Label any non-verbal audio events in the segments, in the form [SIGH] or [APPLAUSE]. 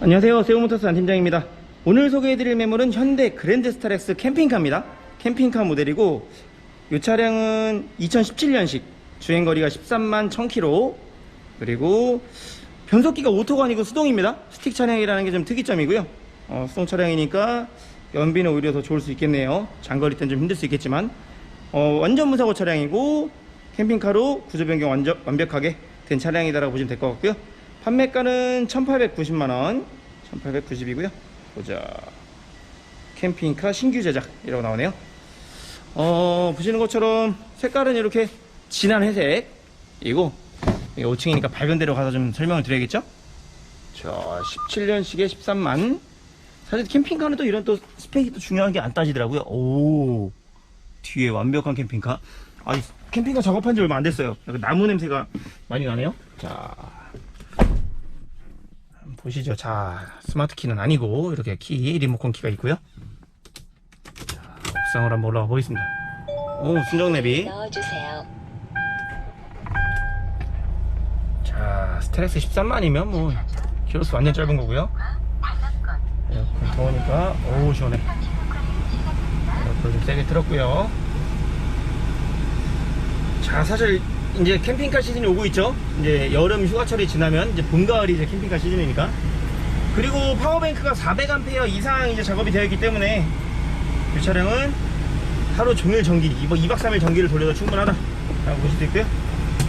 안녕하세요. 세우모터스 안 팀장입니다. 오늘 소개해드릴 매물은 현대 그랜드 스타렉스 캠핑카입니다. 캠핑카 모델이고 이 차량은 2017년식 주행거리가 13만 1000km 그리고 변속기가 오토가 아니고 수동입니다. 스틱 차량이라는 게 좀 특이점이고요. 어, 수동 차량이니까 연비는 오히려 더 좋을 수 있겠네요. 장거리 때는 좀 힘들 수 있겠지만 어, 완전 무사고 차량이고 캠핑카로 구조 변경 완전, 완벽하게 된 차량이다라고 보시면 될 것 같고요. 판매가는 1890만원. 1890이고요. 보자. 캠핑카 신규 제작 이라고 나오네요. 어 보시는 것처럼 색깔은 이렇게 진한 회색이고 5층이니까 밝은 데로 가서 좀 설명을 드려야겠죠? 자 17년식에 13만. 사실 캠핑카는 또 이런 또 스펙이 또 중요한 게 안 따지더라고요. 오 뒤에 완벽한 캠핑카. 아니 캠핑카 작업한 지 얼마 안 됐어요. 나무 냄새가 많이 나네요. 자 보시죠. 자, 스마트 키는 아니고 이렇게 키 리모컨 키가 있고요. 자, 옥상으로 한번 올라가 보겠습니다. 오, 순정 내비. 넣어주세요. 자, 스트레스 13만이면 뭐 키로수 완전 짧은 거고요. 에어컨 더우니까 오 시원해. 에어컨 좀 세게 틀었고요. 자, 사실 이제 캠핑카 시즌이 오고 있죠. 이제 여름 휴가철이 지나면 이제 봄 가을이 이제 캠핑카 시즌이니까. 그리고 파워뱅크가 400A 이상 이제 작업이 되어 있기 때문에 이 차량은 하루 종일 전기, 뭐 2박 3일 전기를 돌려도 충분하다. 라고 보실 수 있고요.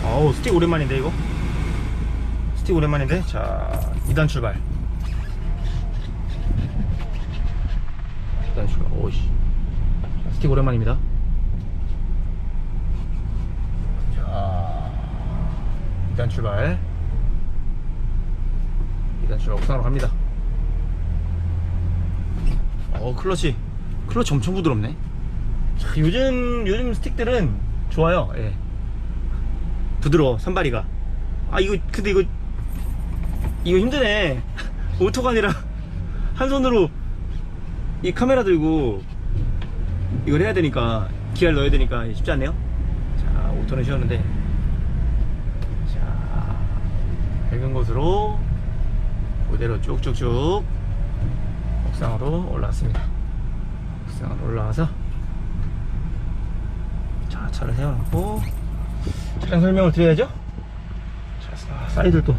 어우, 스틱 오랜만인데 이거. 스틱 오랜만인데 자 2단 출발 2단 출발 오씨 자, 스틱 오랜만입니다 자 2단 출발. 2단 출발 옥상으로 갑니다. 어 클러치 클러치 엄청 부드럽네. 자, 요즘 요즘 스틱들은 좋아요. 예. 부드러워 선발이가. 아 이거 근데 이거 이거 힘드네. 오토가 아니라 [LAUGHS] 한 손으로 이 카메라 들고 이걸 해야 되니까 기아를 넣어야 되니까 쉽지 않네요. 자 오토는 쉬웠는데 자 밝은 곳으로 그대로 쭉쭉쭉 옥상으로 올라왔습니다. 옥상으로 올라와서 자 차를 세워놓고 차량 설명을 드려야죠. 자 사- 사이드도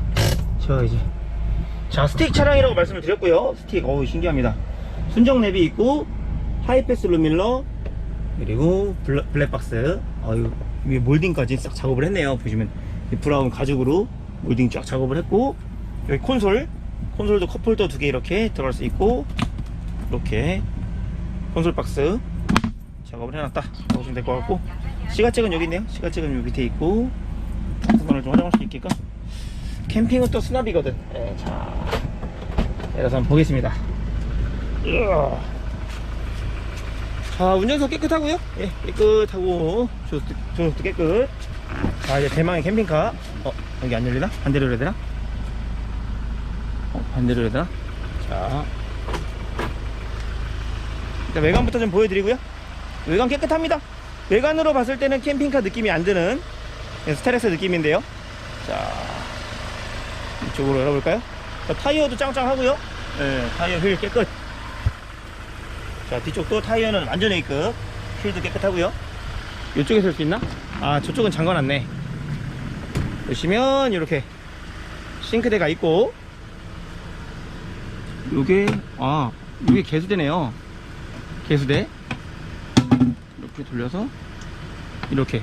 채워야지 자 스틱 차량이라고 말씀을 드렸고요. 스틱 어우 신기합니다. 순정 랩이 있고 하이패스 루밀러 그리고 블, 블랙박스. 어유 위에 몰딩까지 싹 작업을 했네요. 보시면. 이 브라운 가죽으로 몰딩 쫙 작업을 했고 여기 콘솔 콘솔도 컵홀더 두 개 이렇게 들어갈 수 있고 이렇게 콘솔 박스 작업을 해놨다. 보시면 될 것 같고. 시가잭은 여기 있네요. 시가잭은 여기 밑에 있고 부분을 좀 활용할 수 있게끔. 캠핑은 또 수납이거든. 예, 자 내려서 한번 보겠습니다. 으아. 자 운전석 깨끗하고요? 예 깨끗하고 조수도 깨끗 자 이제 대망의 캠핑카 어 여기 안 열리나? 반대로 해야 되나? 어 반대로 해야 되나? 자 일단 외관부터 좀 보여드리고요 외관 깨끗합니다 외관으로 봤을 때는 캠핑카 느낌이 안 드는 스타렉스 느낌인데요 자 이쪽으로 열어볼까요? 자, 타이어도 짱짱하고요 네, 타이어 휠 깨끗 자 뒤쪽도 타이어는 완전 A급 휠도 깨끗하고요 이쪽에 설수 있나? 아 저쪽은 잠궈놨네. 보시면 이렇게 싱크대가 있고 요게 아 요게 개수대네요. 개수대. 이렇게 돌려서 이렇게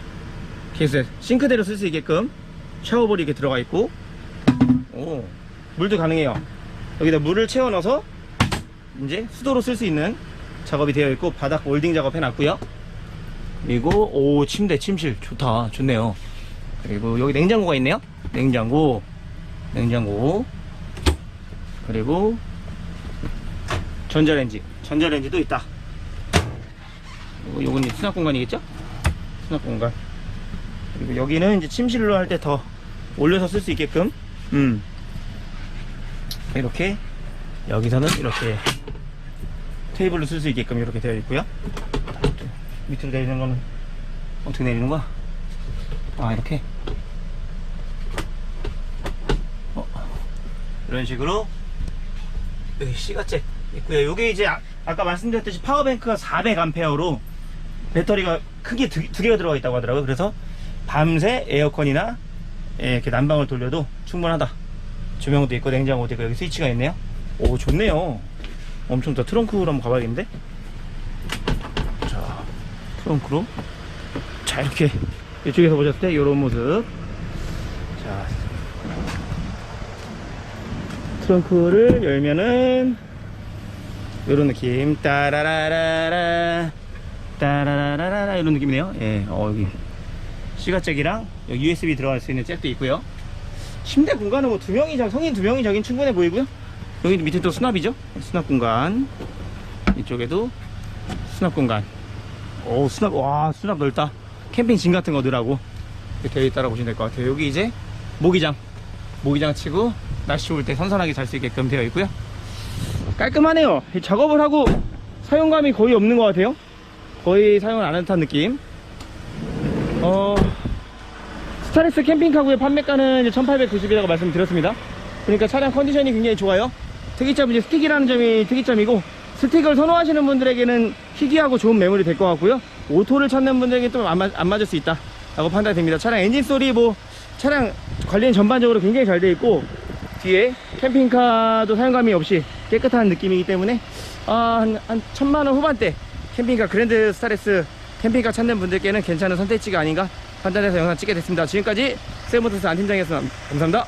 개수대. 싱크대로 쓸 수 있게끔 샤워볼이 이렇게 들어가 있고 오 물도 가능해요. 여기다 물을 채워 넣어서 이제 수도로 쓸 수 있는 작업이 되어 있고 바닥 몰딩 작업 해놨고요 그리고 오 침대 침실. 좋다. 좋네요. 그리고 여기 냉장고가 있네요. 냉장고. 냉장고. 그리고 전자레인지. 전자레인지도 있다. 요건 수납 공간이겠죠? 수납 공간. 그리고 여기는 이제 침실로 할 때 더 올려서 쓸 수 있게끔. 음. 이렇게 여기서는 이렇게 테이블로 쓸 수 있게끔 이렇게 되어 있고요 밑으로 내리는 거는 어떻게 내리는 거야? 아 이렇게 어, 이런 식으로 여기 C가잭 있고요. 요게 이제 아, 까 말씀드렸듯이 파워뱅크가 400A로 배터리가 크게 두, 두 개가 들어가 있다고 하더라고요. 그래서 밤새 에어컨이나 예, 이렇게 난방을 돌려도 충분하다. 조명도 있고 냉장고도 있고 여기 스위치가 있네요. 오 좋네요. 엄청 더 트렁크로 한번 가봐야겠는데. 자 트렁크로. 자 이렇게 이쪽에서 보셨을 때 이런 모습. 자 트렁크를 열면은 이런 느낌. 따라라라라 따라라라라 이런 느낌이네요. 예, 어, 여기 C가잭이랑 여기 USB 들어갈 수 있는 잭도 있고요. 침대 공간은 뭐 두 명이 자 성인 두 명이 자긴 충분해 보이고요. 여기 밑에 또 수납이죠? 수납 공간. 이쪽에도 수납 공간 오 수납 와 수납 넓다. 캠핑 짐 같은 거 넣으라고 되어 있다고 보시면 될 것 같아요. 여기 이제 모기장 모기장 치고 날씨 올때 선선하게 잘 수 있게끔 되어 있고요. 깔끔하네요. 이 작업을 하고 사용감이 거의 없는 것 같아요. 거의 사용을 안 한 듯한 느낌. 어 스타렉스 캠핑카구의 판매가는 1890이라고 말씀드렸습니다. 그러니까 차량 컨디션이 굉장히 좋아요. 특이점은 이제 스틱이라는 점이 특이점이고 스틱을 선호하시는 분들에게는 희귀하고 좋은 매물이 될 것 같고요 오토를 찾는 분들에게 좀안 맞을 수 있다 라고 판단됩니다 차량 엔진 소리 뭐 차량 관리는 전반적으로 굉장히 잘 되어 있고 뒤에 캠핑카도 사용감이 없이 깨끗한 느낌이기 때문에 아, 한, 한 천만 원 후반대 캠핑카 그랜드 스타렉스 캠핑카 찾는 분들께는 괜찮은 선택지가 아닌가 판단해서 영상 찍게 됐습니다. 지금까지 셀모터스 안 팀장이었습니다. 감사합니다.